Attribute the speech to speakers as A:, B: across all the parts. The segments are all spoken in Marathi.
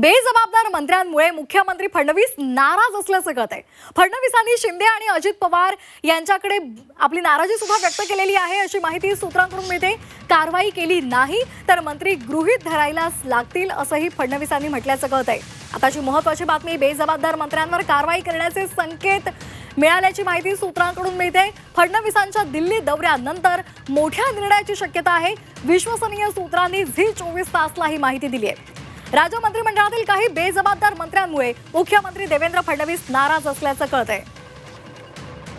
A: बेजबाबदार मंत्र्यांमुळे मुख्यमंत्री फडणवीस नाराज असल्याचं कळत आहे फडणवीसांनी शिंदे आणि अजित पवार यांच्याकडे आपली नाराजी सुद्धा व्यक्त केलेली आहे अशी माहिती सूत्रांकडून मिळते. कारवाई केली नाही तर मंत्री गृहीत धरायलाच लागतील असंही फडणवीसांनी म्हटल्याचं कळत आहे आताची महत्वाची बातमी बेजबाबदार मंत्र्यांवर कारवाई करण्याचे संकेत मिळाल्याची माहिती सूत्रांकडून मिळते. फडणवीसांच्या दिल्ली दौऱ्यानंतर मोठ्या निर्णयाची शक्यता आहे. विश्वसनीय सूत्रांनी झी चोवीस तासला ही माहिती दिली आहे. राज्य मंत्रिमंडळातील काही बेजबाबदार मंत्र्यांमुळे मुख्यमंत्री देवेंद्र फडणवीस नाराज असल्याचं कळत आहे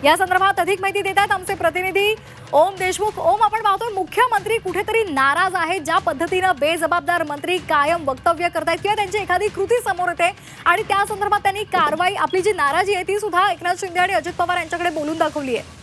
A: या संदर्भात अधिक माहिती देत आहेत आमचे प्रतिनिधी ओम देशमुख. ओम आपण पाहतोय मुख्यमंत्री कुठेतरी नाराज आहेत ज्या पद्धतीनं बेजबाबदार मंत्री कायम वक्तव्य करतायत किंवा त्यांची एखादी कृती समोर येते आणि त्या संदर्भात त्यांनी कारवाई आपली जी नाराजी आहे ती सुद्धा एकनाथ शिंदे आणि अजित पवार यांच्याकडे बोलून दाखवली आहे.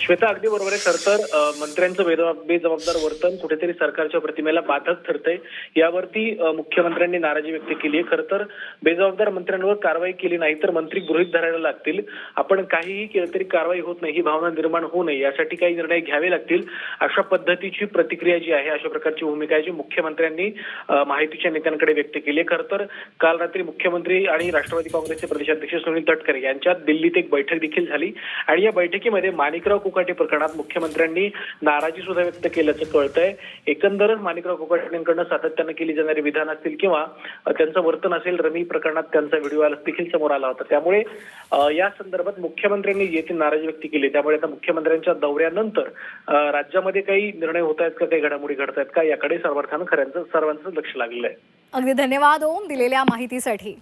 B: श्वेता अगदी बरोबर आहे खर तर मंत्र्यांचं बेजबाबदार वर्तन कुठेतरी सरकारच्या प्रतिमेला बाधक ठरतंय. यावरती मुख्यमंत्र्यांनी नाराजी व्यक्त केली आहे. खरं तर बेजबाबदार मंत्र्यांवर कारवाई केली नाही तर मंत्री गृहीत धरायला लागतील. आपण काहीही केलं तरी कारवाई होत नाही ही भावना निर्माण होऊ नये यासाठी काही निर्णय घ्यावे लागतील. अशा पद्धतीची प्रतिक्रिया जी आहे अशा प्रकारची भूमिका आहे जी मुख्यमंत्र्यांनी माहितीच्या नेत्यांकडे व्यक्त केली आहे. खरं तर काल रात्री मुख्यमंत्री आणि राष्ट्रवादी काँग्रेसचे प्रदेशाध्यक्ष सुनील तटकरे यांच्यात दिल्लीत एक बैठक देखील झाली. आणि या बैठकीमध्ये माणिकराव कोकाटे प्रकरणात मुख्यमंत्र्यांनी नाराजी सुद्धा व्यक्त केल्याचं कळतंय. एकंदरच माणिकराव कोकाटेंकडनं सातत्यानं केली जाणारी विधान असतील किंवा त्यांचं वर्तन असेल रमी प्रकरणात त्यांचा व्हिडिओ आला देखील समोर आला होता. त्यामुळे या संदर्भात मुख्यमंत्र्यांनी येथे नाराजी व्यक्त केली त्यामुळे आता मुख्यमंत्र्यांच्या दौऱ्यानंतर राज्यामध्ये काही निर्णय होत आहेत का काही घडामोडी घडत आहेत का याकडे सर्वार्थानं खऱ्यांचं सर्वांचं लक्ष लागलेलं आहे.
A: अगदी धन्यवाद ओम दिलेल्या माहितीसाठी.